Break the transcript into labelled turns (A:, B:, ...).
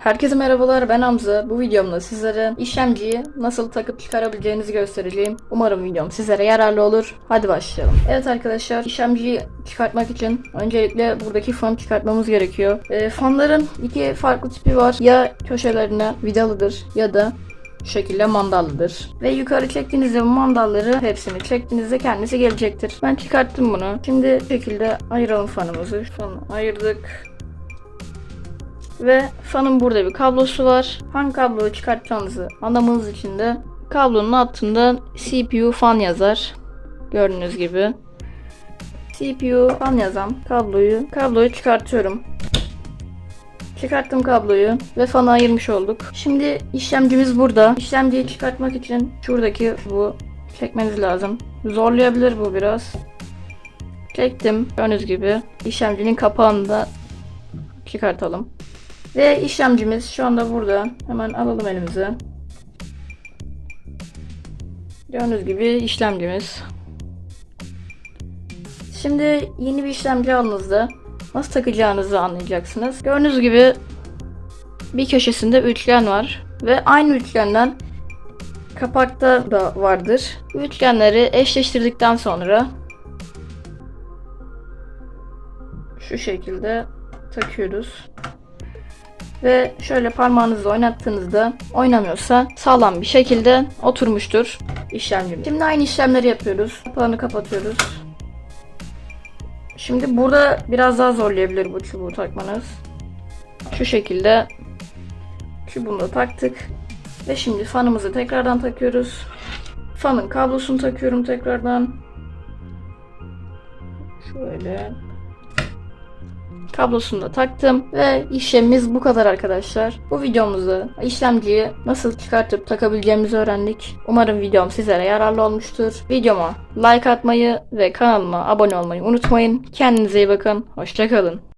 A: Herkese merhabalar ben Hamza. Bu videomda sizlere işlemciyi nasıl takıp çıkarabileceğinizi göstereceğim. Umarım videom sizlere yararlı olur. Hadi başlayalım. Evet arkadaşlar işlemciyi çıkartmak için öncelikle buradaki fanı çıkartmamız gerekiyor. Ee, fanların iki farklı tipi var. Ya köşelerine vidalıdır ya da şu şekilde mandallıdır. Ve yukarı çektiğinizde bu mandalları hepsini çektiğinizde kendisi gelecektir. Ben çıkarttım bunu. Şimdi bu şekilde ayıralım fanımızı. Fanı ayırdık. Ve fanın burada bir kablosu var. Fan kabloyu çıkartacağınızı anlamanız için de kablonun altında CPU fan yazar. Gördüğünüz gibi. CPU fan yazan kabloyu kabloyu çıkartıyorum. Çıkarttım kabloyu ve fanı ayırmış olduk. Şimdi işlemcimiz burada. İşlemciyi çıkartmak için şuradaki bu çekmeniz lazım. Zorlayabilir bu biraz. Çektim. Gördüğünüz gibi işlemcinin kapağını da çıkartalım. Ve işlemcimiz şu anda burada. Hemen alalım elimize. Gördüğünüz gibi işlemcimiz. Şimdi yeni bir işlemci aldığınızda nasıl takacağınızı anlayacaksınız. Gördüğünüz gibi bir köşesinde üçgen var ve aynı üçgenden kapakta da vardır. Üçgenleri eşleştirdikten sonra şu şekilde takıyoruz. Ve şöyle parmağınızla oynattığınızda oynamıyorsa sağlam bir şekilde oturmuştur işlemcimiz. Şimdi aynı işlemleri yapıyoruz. Kapağını kapatıyoruz. Şimdi burada biraz daha zorlayabilir bu çubuğu takmanız. Şu şekilde çubuğunu da taktık. Ve şimdi fanımızı tekrardan takıyoruz. Fanın kablosunu takıyorum tekrardan. Şöyle kablosunu da taktım ve işlemimiz bu kadar arkadaşlar. Bu videomuzda işlemciyi nasıl çıkartıp takabileceğimizi öğrendik. Umarım videom sizlere yararlı olmuştur. Videoma like atmayı ve kanalıma abone olmayı unutmayın. Kendinize iyi bakın. Hoşçakalın.